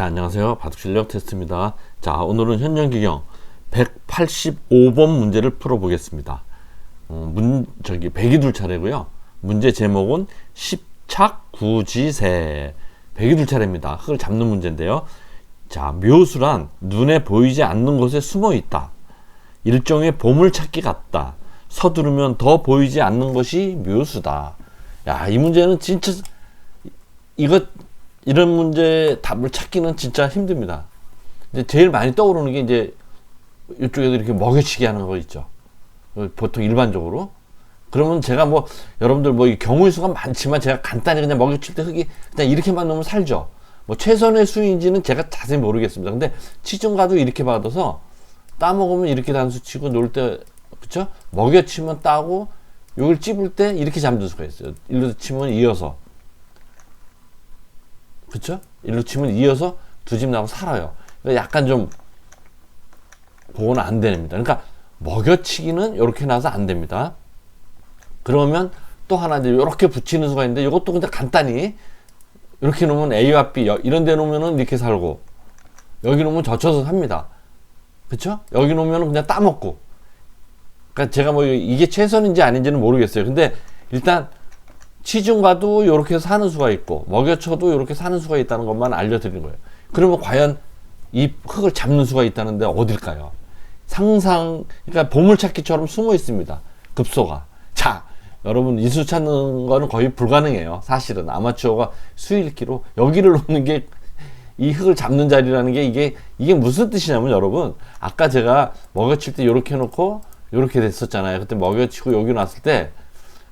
자, 안녕하세요. 바둑실력 테스트입니다. 자, 오늘은 현정기경 185번 문제를 풀어보겠습니다. 어, 문, 저기, 백이둘 차례고요. 문제 제목은 십착구지세. 백이둘 차례입니다. 흙을 잡는 문제인데요. 자, 묘수란 눈에 보이지 않는 곳에 숨어 있다. 일종의 보물찾기 같다. 서두르면 더 보이지 않는 것이 묘수다. 야, 이 문제는 진짜, 이거 이런 문제 답을 찾기는 진짜 힘듭니다. 이제 제일 많이 떠오르는 게 이제 이쪽에도 이렇게 먹여치기 하는 거 있죠. 보통 일반적으로. 그러면 제가 뭐 여러분들 뭐 경우의 수가 많지만 제가 간단히 그냥 먹여칠 때 흙이 그냥 이렇게만 넣으면 살죠. 뭐 최선의 수인지는 제가 자세히 모르겠습니다. 근데 치중가도 이렇게 받아서 따먹으면 이렇게 단수 치고 놀 때 그쵸? 먹여치면 따고 요걸 찝을 때 이렇게 잠들 수가 있어요. 일로 치면 이어서 그쵸? 일로 치면 이어서 두 집 나고 살아요. 그러니까 약간 좀 그거는 안 됩니다. 그러니까 먹여치기는 이렇게 나서 안 됩니다. 그러면 또 하나 이제 이렇게 붙이는 수가 있는데 이것도 근데 간단히 이렇게 놓으면 A와 B 이런 데 놓으면은 이렇게 살고 여기 놓으면 젖혀서 삽니다. 그쵸? 여기 놓으면 그냥 따먹고. 그러니까 제가 뭐 이게 최선인지 아닌지는 모르겠어요. 근데 일단 치중과도 이렇게 사는 수가 있고 먹여쳐도 이렇게 사는 수가 있다는 것만 알려드리는 거예요. 그러면 과연 이 흙을 잡는 수가 있다는데 어딜까요? 상상 그러니까 보물찾기처럼 숨어 있습니다. 급소가. 자, 여러분 이수 찾는 거는 거의 불가능해요. 사실은 아마추어가 수일기로 여기를 놓는 게 이 흙을 잡는 자리라는 게 이게 이게 무슨 뜻이냐면 여러분 아까 제가 먹여칠 때 이렇게 놓고 이렇게 됐었잖아요. 그때 먹여치고 여기 놨을 때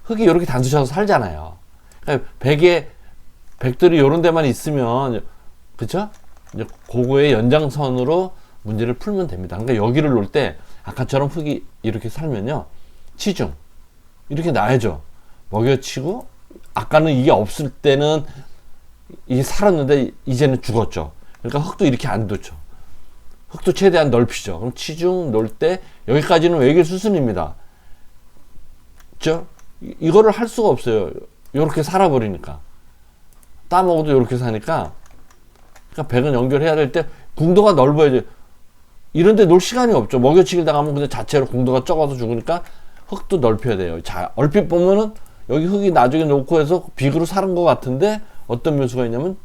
흙이 이렇게 단수쳐서 살잖아요. 그러니까 백에 백들이 이런 데만 있으면? 이제 그거의 연장선으로 문제를 풀면 됩니다. 그러니까 여기를 놓을 때 아까처럼 흙이 이렇게 살면요 치중 이렇게 나야죠. 먹여치고 아까는 이게 없을 때는 이게 살았는데 이제는 죽었죠. 그러니까 흙도 이렇게 안 뒀죠. 흙도 최대한 넓히죠. 그럼 치중 놓을 때 여기까지는 외길 수순입니다. 그죠? 이거를 할 수가 없어요. 이렇게 살아버리니까. 따먹어도 이렇게 사니까. 그러니까 백은 연결해야 될 때 궁도가 넓어야죠. 이런데 놀 시간이 없죠. 먹여치기 당하면 그냥 자체로 궁도가 적어서 죽으니까 흙도 넓혀야 돼요. 자, 얼핏 보면은 여기 흙이 나중에 놓고 해서 비그로 사는 것 같은데 어떤 묘수가 있냐면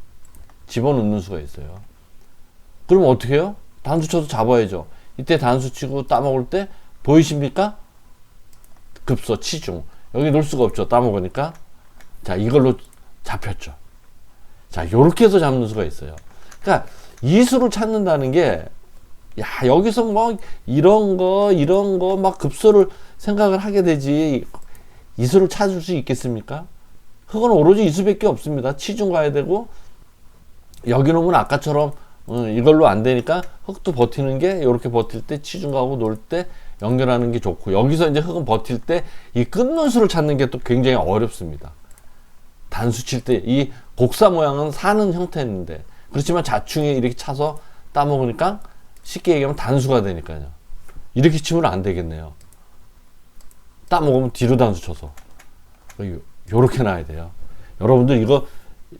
집어넣는 수가 있어요. 그럼 어떻게 해요? 단수 쳐서 잡아야죠. 이때 단수 치고 따먹을 때 보이십니까? 급소, 치중. 여기 놓을 수가 없죠. 따먹으니까. 자, 이걸로 잡혔죠. 자, 요렇게 해서 잡는 수가 있어요. 그러니까 이 수를 찾는다는 게, 야, 여기서 뭐, 이런 거, 이런 거, 막 급소를 생각을 하게 되지. 이 수를 찾을 수 있겠습니까? 흙은 오로지 이 수밖에 없습니다. 치중 가야 되고, 여기 놓으면 아까처럼, 어, 이걸로 안 되니까 흙도 버티는 게, 이렇게 버틸 때, 치중 가고 놀 때, 연결하는 게 좋고 여기서 이제 흙은 버틸 때 이 끝눈수를 찾는 게 또 굉장히 어렵습니다. 단수 칠 때 이 곡사 모양은 사는 형태인데 그렇지만 자충에 이렇게 차서 따먹으니까 쉽게 얘기하면 단수가 되니까요. 이렇게 치면 안 되겠네요. 따먹으면 뒤로 단수 쳐서 요렇게 놔야 돼요. 여러분들 이거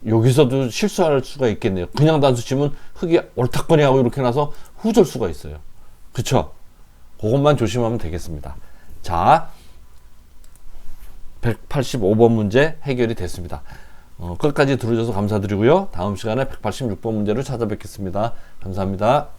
여기서도 실수할 수가 있겠네요. 그냥 단수 치면 흙이 옳탁거리 하고 이렇게 나서 후절 수가 있어요. 그쵸? 그것만 조심하면 되겠습니다. 자, 185번 문제 해결이 됐습니다. 어, 끝까지 들어줘서 감사드리고요. 다음 시간에 186번 문제로 찾아뵙겠습니다. 감사합니다.